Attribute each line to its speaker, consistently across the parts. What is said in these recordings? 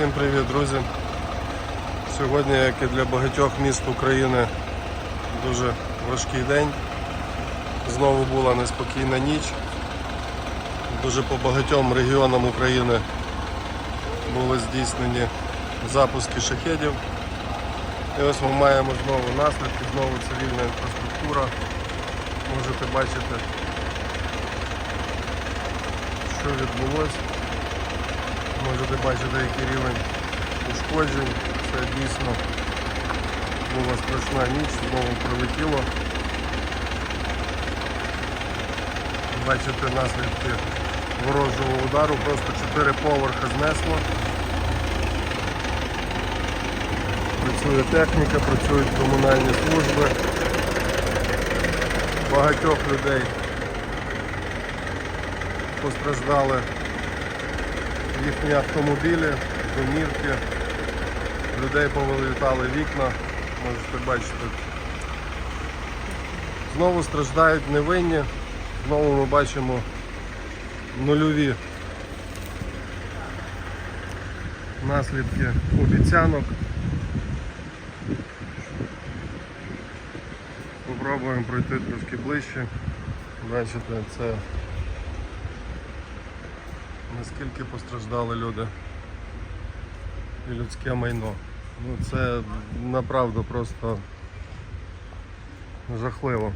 Speaker 1: Всім привіт, друзі! Сьогодні, як і для багатьох міст України, дуже важкий день. Знову була неспокійна ніч. Дуже по багатьом регіонам України були здійснені запуски шахедів. І ось ми маємо знову наслідки, знову цивільна інфраструктура. Можете бачити, що відбулося. Можете бачити, який рівень ушкоджень. Це дійсно була страшна ніч, знову прилетіло. Бачите наслідки ворожого удару, просто 4 поверхи знесло. Працює техніка, працюють комунальні служби. Багатьох людей постраждали їхні автомобілі, домівки, людей повилітали вікна, можете бачити. Знову страждають невинні, знову ми бачимо нульові наслідки обіцянок. Попробуємо пройти трошки ближче. Бачите, це наскільки постраждали люди і людське майно. Ну це направду просто жахливо.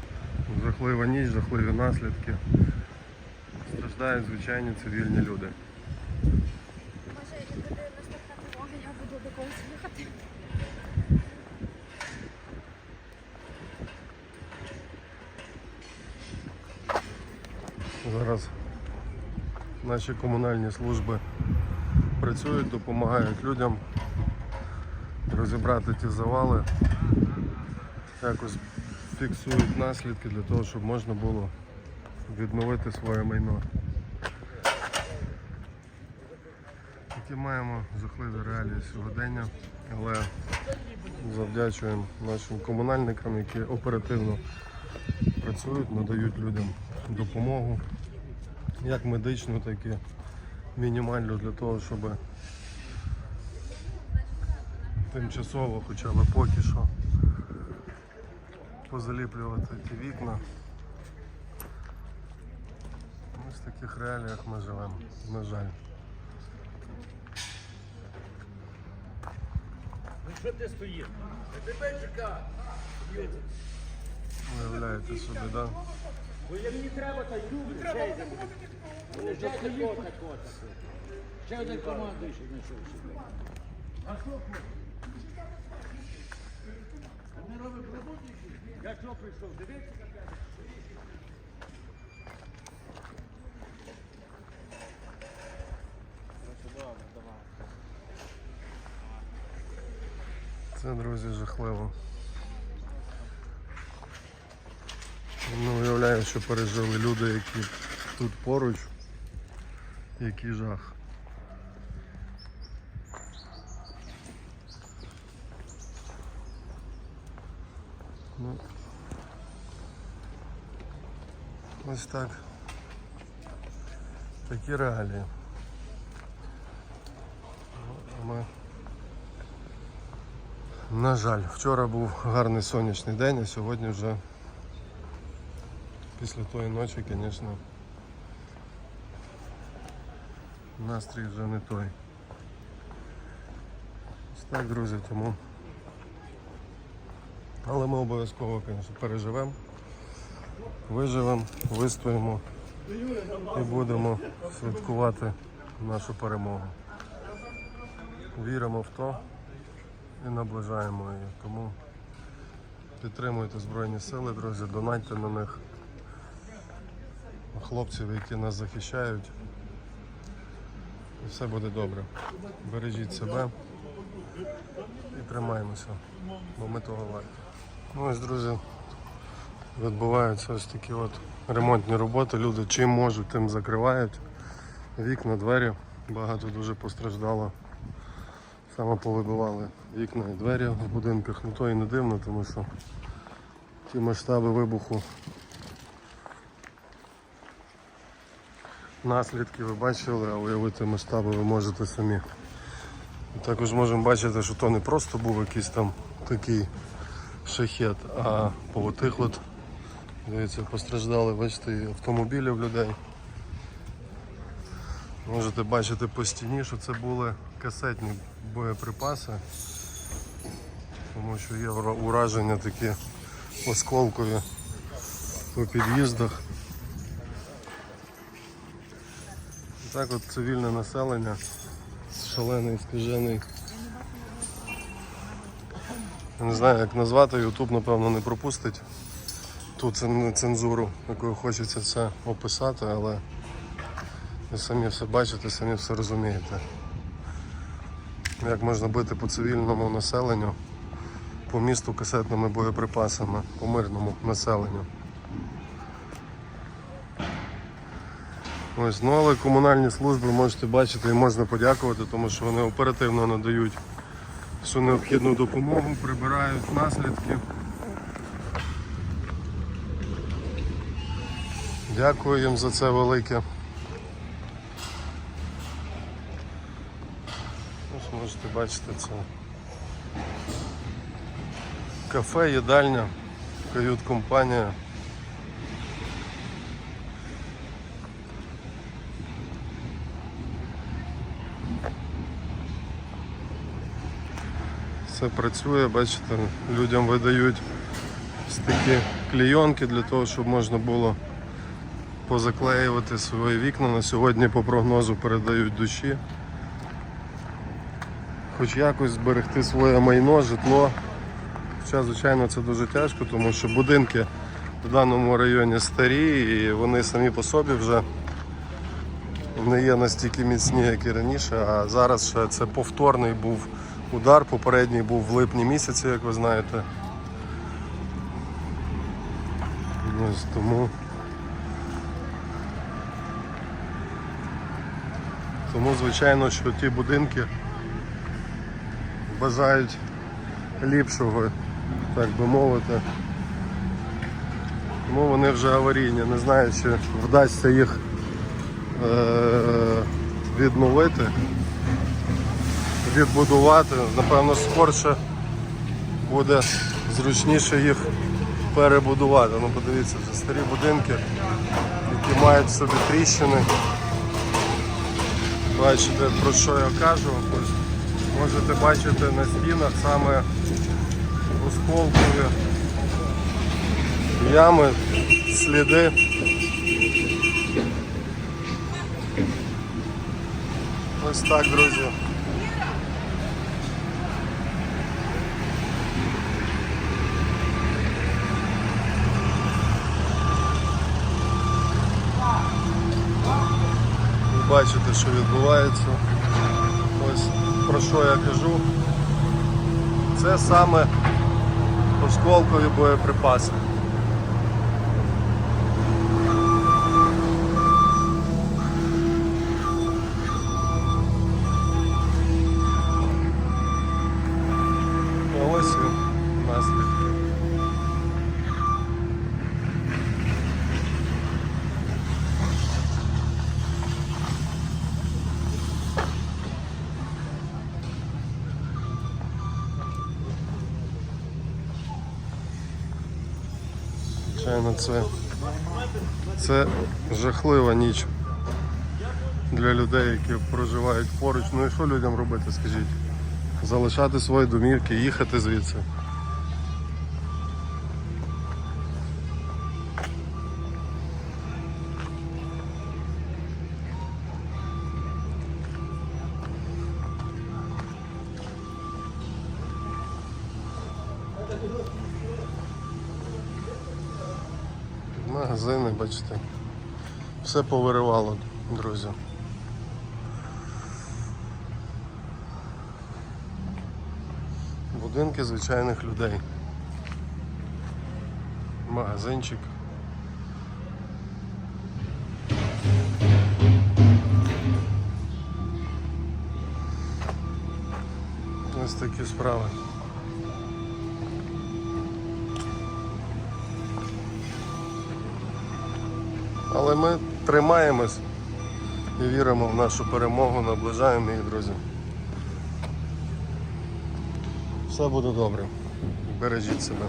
Speaker 1: Жахлива ніч, жахливі наслідки. Страждають звичайні цивільні люди.
Speaker 2: Може, як буде наступна тривога, я буду до когось їхати.
Speaker 1: Зараз наші комунальні служби працюють, допомагають людям розібрати ті завали, якось фіксують наслідки для того, щоб можна було відновити своє майно. Такі маємо жахливі реалії сьогодення, але завдячуємо нашим комунальникам, які оперативно працюють, надають людям допомогу, як медичну, так і мінімальну для того, щоб тимчасово, хоча б поки що, позаліплювати ті вікна. Ось в таких реаліях ми живемо, на жаль.
Speaker 3: Ну що ти стоїш? Тебе чекаю.
Speaker 1: Уявляєте собі, так? Да?
Speaker 3: Бо як мені треба, то люблю. Ще йде. Вони вже тако, тако, тако. Ще один командуючий знайшов собі. А що хлопці? Вони роблять роботу. Я що прийшов? Дивіться, як.
Speaker 1: Це, друзі, жахливо. Не уявляю, що пережили люди, які тут поруч. Який жах. Ну, ось так. Такі реалії. Ми на жаль, вчора був гарний сонячний день, а сьогодні вже після тої ночі, звісно, настрій вже не той. Ось так, друзі, тому. Але ми обов'язково, звісно, переживемо, виживемо, вистоїмо і будемо святкувати нашу перемогу. Віримо в то і наближаємо її. Тому підтримуйте Збройні Сили, друзі, донатьте на них хлопців, які нас захищають. І все буде добре. Бережіть себе і тримаємося, бо ми того варті. Ну ось, друзі, відбуваються ось такі от ремонтні роботи. Люди чим можуть, тим закривають. Вікна, двері. Багато дуже постраждало. Саме повибивали вікна і двері в будинках, ну то і не дивно, тому що ті масштаби вибуху. Наслідки ви бачили, а уявити масштаби ви можете самі. Також можемо бачити, що то не просто був якийсь там такий шахет, а по тих от, дивіться, постраждали, бачите, і автомобілі в людей. Можете бачити по стіні, що це були касетні боєприпаси, тому що є ураження такі осколкові по під'їздах. І Так от цивільне населення, шалений, скажений. Я не знаю, як назвати, Ютуб, напевно, не пропустить ту цензуру, якою хочеться це описати, але ви самі все бачите, самі все розумієте. Як можна бити по цивільному населенню, по місту касетними боєприпасами, по мирному населенню. Ось, ну але комунальні служби можете бачити і можна подякувати, тому що вони оперативно надають всю необхідну допомогу, прибирають наслідки. Дякую їм за це велике. Ось можете бачити це. Кафе, їдальня, кают-компанія. Все працює, бачите, людям видають такі клейонки для того, щоб можна було позаклеювати свої вікна. На сьогодні по прогнозу передають душі. Хоч якось зберегти своє майно, житло. Хоча, звичайно, це дуже тяжко, тому що будинки в даному районі старі і вони самі по собі вже не є настільки міцні, як і раніше. А зараз ще це повторний був удар. Попередній був в липні місяці, як ви знаєте. Ось тому. Тому, звичайно, що ті будинки бажають ліпшого, так би мовити. Тому вони вже аварійні. Не знаю, чи вдасться їх е- відновити, відбудувати. Напевно, скорше буде зручніше їх перебудувати. Ну, подивіться, це старі будинки, які мають в собі тріщини. Бачите, про що я кажу. Можете бачити на стінах саме осколкові ями, сліди. Ось так, друзі. Бачите, що відбувається. Ось про що я кажу. Це саме осколкові боєприпаси. Ось наслідки. Звичайно, це, це жахлива ніч для людей, які проживають поруч. Ну і що людям робити, скажіть? Залишати свої домівки, їхати звідси. Магазини, бачите. Все повиривало, друзі. Будинки звичайних людей. Магазинчик. Ось такі справи. Але ми тримаємось і віримо в нашу перемогу, наближаємо її, друзі. Все буде добре. Бережіть себе.